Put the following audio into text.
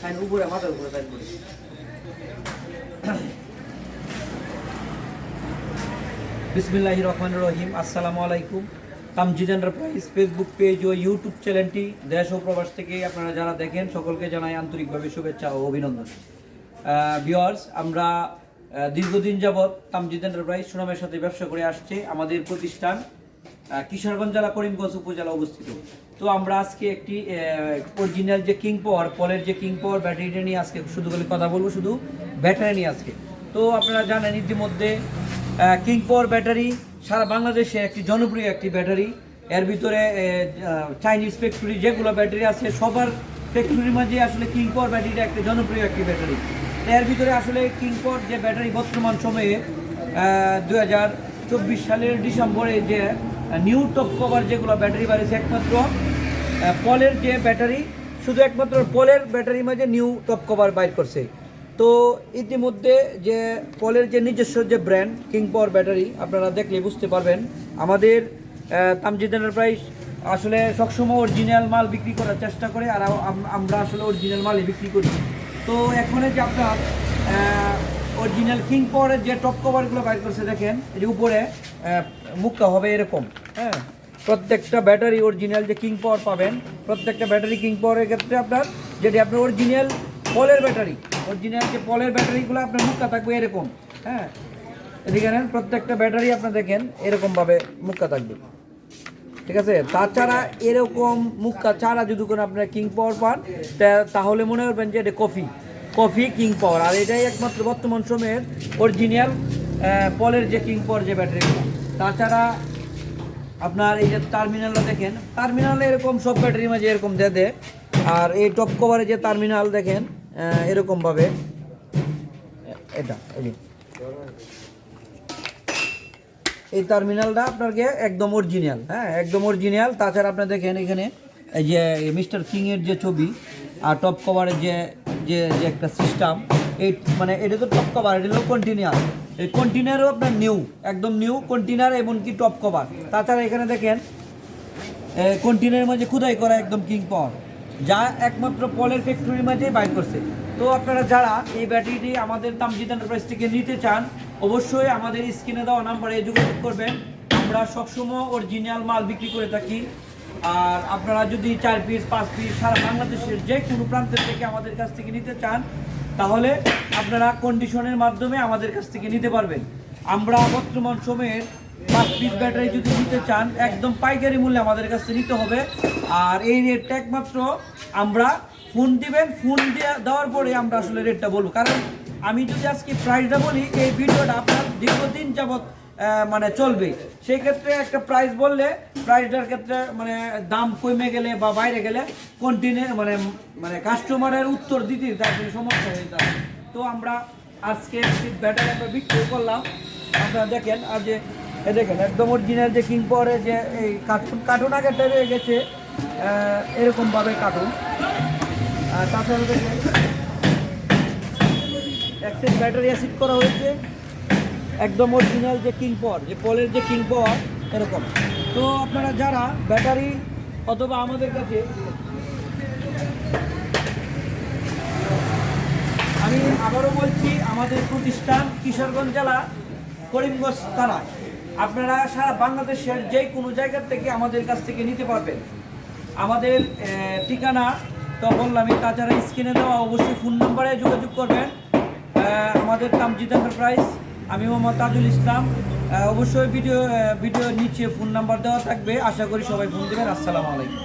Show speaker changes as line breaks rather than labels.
Sign উপরে মাথার উপরে সাইন করি বিসমিল্লাহ রহমান রহিম, আসসালামু আলাইকুম। তামজিদ এন্টারপ্রাইজ ফেসবুক পেজ ও ইউটিউব চ্যানেলটি দেশ ও প্রবাস থেকে আপনারা যারা দেখেন, সকলকে জানাই আন্তরিকভাবে শুভেচ্ছা ও অভিনন্দন। ভিওয়ার্স আমরা দীর্ঘদিন যাবৎ তামজিদ এন্টারপ্রাইজ সুনামের সাথে ব্যবসা করে আসছে। আমাদের প্রতিষ্ঠান কিশোরগঞ্জ জেলা, করিমগঞ্জ উপজেলা অবস্থিত। তো আমরা আজকে একটি অরিজিনাল যে কিং পাওয়ার পলের যে কিং পাওয়ার ব্যাটারিটা নিয়ে আজকে শুধু কথা বলব, শুধু ব্যাটারি নিয়ে আজকে। তো আপনারা জানেন ইতিমধ্যে কিং পাওয়ার ব্যাটারি সারা বাংলাদেশে একটি জনপ্রিয় একটি ব্যাটারি এর ভিতরে চাইনিজ ফ্যাক্টরি যেগুলো ব্যাটারি আছে, সবার ফ্যাক্টরির মাঝে আসলে কিং পাওয়ার ব্যাটারিটা একটি জনপ্রিয় একটি ব্যাটারি এর ভিতরে আসলে কিং পাওয়ার যে ব্যাটারি বর্তমান সময়ে দু হাজার চব্বিশ সালের ডিসেম্বরে যে নিউ টপ কভার যেগুলো ব্যাটারি বাড়িয়েছে একমাত্র পলের যে ব্যাটারি শুধু একমাত্র পলের ব্যাটারির মাঝে নিউ টপ কভার বাইর করছে। তো ইতিমধ্যে যে পলের যে নিজস্ব যে ব্র্যান্ড কিং পাওয়ার ব্যাটারি আপনারা দেখলে বুঝতে পারবেন, আমাদের তামজিদ এন্টারপ্রাইজ আসলে সবসময় অরিজিনাল মাল বিক্রি করার চেষ্টা করে, আর আমরা আসলে অরিজিনাল মালই বিক্রি করি। তো এখন যে আপনার অরিজিনাল কিং পাওয়ারের যে টপ কভারগুলো বাইর করছে, দেখেন, এই যে উপরে মুখটা হবে এরকম হ্যাঁ? প্রত্যেকটা ব্যাটারি অরিজিনাল যে কিং পাওয়ার পাবেন, প্রত্যেকটা ব্যাটারি কিং পাওয়ারের ক্ষেত্রে আপনার, যেটি আপনার অরিজিনাল পলের ব্যাটারি অরিজিনাল যে পলের ব্যাটারিগুলো আপনার মুখটা থাকবে এরকম হ্যাঁ? এদিকে নেন, প্রত্যেকটা ব্যাটারি আপনার দেখেন, এরকমভাবে মুখটা থাকবে। ঠিক আছে? তাছাড়া এরকম মুখটা ছাড়া যদি কোনো আপনার কিং পাওয়ার পান তাহলে মনে করবেন যে এটা কফি কফি কিং পাওয়ার, আর এটাই একমাত্র বর্তমান সময়ের অরিজিনাল পলের যে কিং পাওয়ার যে ব্যাটারিগুলো তাছাড়া আপনার এই যে টার্মিনালটা দেখেন টার্মিনালে এরকম সব ব্যাটারির মাঝে এরকম দিয়ে দেয় আর এই টপ কভারে যে টার্মিনাল দেখেন এরকমভাবে এটা, এই। এই টার্মিনালটা আপনাকে একদম অরিজিনাল হ্যাঁ একদম অরিজিনাল তাছাড়া আপনার দেখেন এখানে, এই যে মিস্টার কিংয়ের যে ছবি, আর টপ কভারের যে যে যে একটা সিস্টেম এই মানে এটা তো টপ কভার এটা হলো কন্টিনিউয়ার এই কন্টিনিউয়ারও আপনার নিউ একদম নিউ কন্টিনিউয়ার এমনকি টপ কভার তাছাড়া এখানে দেখেন কন্টিনের মাঝে খুদাই করা একদম কিং পাওয়ার যা একমাত্র পলের ফ্যাক্টরির মাঝে বাইর করছে। তো আপনারা যারা এই ব্যাটারিটি আমাদের তামজিদ এন্টারপ্রাইজ থেকে নিতে চান, অবশ্যই আমাদের স্ক্রিনে দেওয়া নাম্বারে যোগাযোগ করবেন। আমরা সবসময় অরিজিনাল মাল বিক্রি করে থাকি। আর আপনারা যদি চার পিস পাঁচ পিস সারা বাংলাদেশের যে কোনো প্রান্তের থেকে আমাদের কাছ থেকে নিতে চান তাহলে আপনারা কন্ডিশনের মাধ্যমে আমাদের কাছ থেকে নিতে পারবেন। আমরা বর্তমান সময়ের পাঁচ পিস ব্যাটারি যদি নিতে চান একদম পাইকারি মূল্যে আমাদের কাছ থেকে নিতে হবে। আর এই রেটটা একমাত্র আমরা ফোন দিবেন ফোন দিয়ে দেওয়ার পরে আমরা আসলে রেটটা বলব। কারণ আমি যদি আজকে প্রাইসটা বলি এই ভিডিওটা আপনার দীর্ঘদিন আহ, মানে চলবে। সেই ক্ষেত্রে একটা প্রাইস বললে প্রাইসটার ক্ষেত্রে মানে দাম কমে গেলে বা বাইরে গেলে কন্টিনিউ মানে মানে কাস্টমারের উত্তর দিতে তার জন্য সমস্যা হয়ে যায় তো আমরা আজকে ব্যাটারি আমরা বিক্রি করলাম। আপনারা দেখেন, আর যে দেখেন, একদম অরিজিনাল যে কিং পাওয়ারের যে এই কার্টুন কার্টুন আগে রয়ে গেছে এরকমভাবে কার্টুন আর তাছাড়া দেখেন এক্সেস ব্যাটারি অ্যাসিড করা হয়েছে। একদম অরিজিনাল যে কিং পাওয়ার যে পলের যে কিং পাওয়ার এরকম। তো আপনারা যারা ব্যাটারি অথবা আমাদের কাছে আমি আবারও বলছি, আমাদের প্রতিষ্ঠান কিশোরগঞ্জ জেলা, করিমগঞ্জ থানায়। আপনারা সারা বাংলাদেশের যে কোনো জায়গার থেকে আমাদের কাছ থেকে নিতে পারবেন। আমাদের ঠিকানা তো বললামই তাছাড়া স্ক্রিনে দেওয়া অবশ্যই ফোন নাম্বারে যোগাযোগ করবেন। আমাদের তামজিদ এন্টারপ্রাইজ আমি মোহাম্মদ তাজুল ইসলাম। অবশ্যই ভিডিও ভিডিও নিচে ফোন নাম্বার দেওয়া থাকবে। আশা করি সবাই ফোন দেবেন। আসসালামু আলাইকুম।